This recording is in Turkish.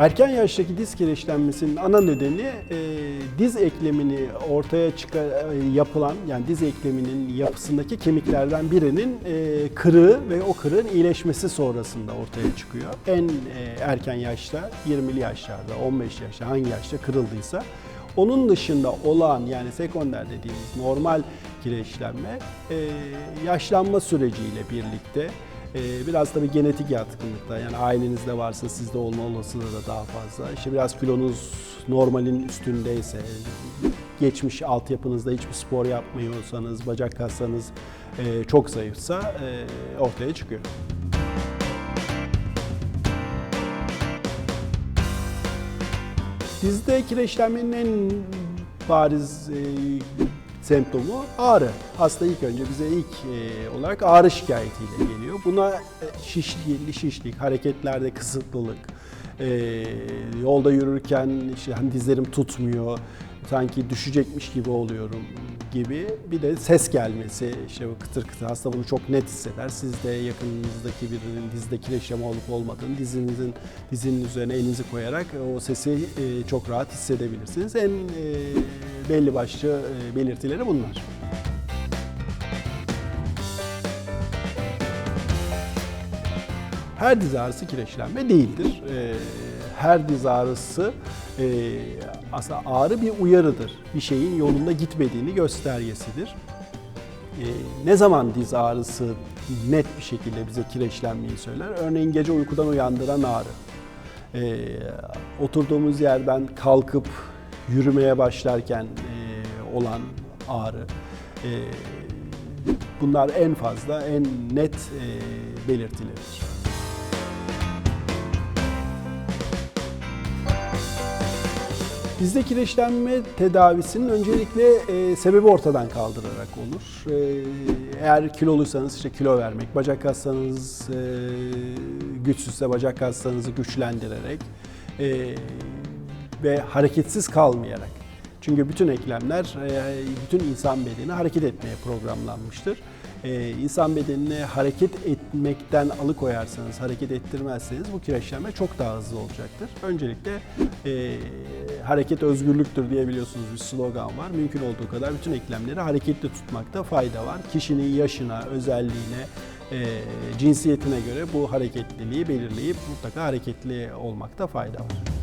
Erken yaştaki diz kireçlenmesinin ana nedeni e, diz eklemini ortaya çıkar, e, yapılan yani diz ekleminin yapısındaki kemiklerden birinin e, kırığı ve o kırığın iyileşmesi sonrasında ortaya çıkıyor. En e, erken yaşta 20'li yaşlarda 15 yaşta hangi yaşta kırıldıysa onun dışında olan yani sekonder dediğimiz normal kireçlenme e, yaşlanma süreciyle birlikte ee, biraz tabii genetik yatkınlıkta yani ailenizde varsa sizde olma olasılığı da daha fazla. İşte biraz kilonuz normalin üstündeyse, geçmiş altyapınızda hiçbir spor yapmıyorsanız, bacak kaslarınız e, çok zayıfsa e, ortaya çıkıyor. Dizde kireçlenmenin en bariz e, semptomu ağrı. Hasta ilk önce bize ilk e, olarak ağrı şikayetiyle geliyor. Buna e, şişlik, şişlik, hareketlerde kısıtlılık, e, yolda yürürken işte hani dizlerim tutmuyor, sanki düşecekmiş gibi oluyorum gibi bir de ses gelmesi işte bu kıtır kıtır hasta bunu çok net hisseder. Siz de yakınınızdaki birinin dizde kireçleme olup olmadığını dizinizin dizinin üzerine elinizi koyarak o sesi e, çok rahat hissedebilirsiniz. En e, belli başlı e, belirtileri bunlar. Her diz ağrısı kireçlenme değildir. E, Her diz ağrısı e, aslında ağrı bir uyarıdır. Bir şeyin yolunda gitmediğini göstergesidir. Ne zaman diz ağrısı net bir şekilde bize kireçlenmeyi söyler? Örneğin gece uykudan uyandıran ağrı. Oturduğumuz yerden kalkıp yürümeye başlarken e, olan ağrı. E, Bunlar en fazla, en net e, belirtileridir. Bizde kireçlenme tedavisinin öncelikle e, sebebi ortadan kaldırarak olur. E, eğer kiloluysanız işte kilo vermek, bacak kaslarınız e, güçsüzse bacak kaslarınızı güçlendirerek e, ve hareketsiz kalmayarak. Çünkü bütün eklemler, e, bütün insan bedeni hareket etmeye programlanmıştır. E, insan bedenini hareket etmekten alıkoyarsanız, hareket ettirmezseniz bu kireçlenme çok daha hızlı olacaktır. Öncelikle e, hareket özgürlüktür diye biliyorsunuz bir slogan var. Mümkün olduğu kadar bütün eklemleri hareketli tutmakta fayda var. Kişinin yaşına, özelliğine, cinsiyetine göre bu hareketliliği belirleyip mutlaka hareketli olmakta fayda var.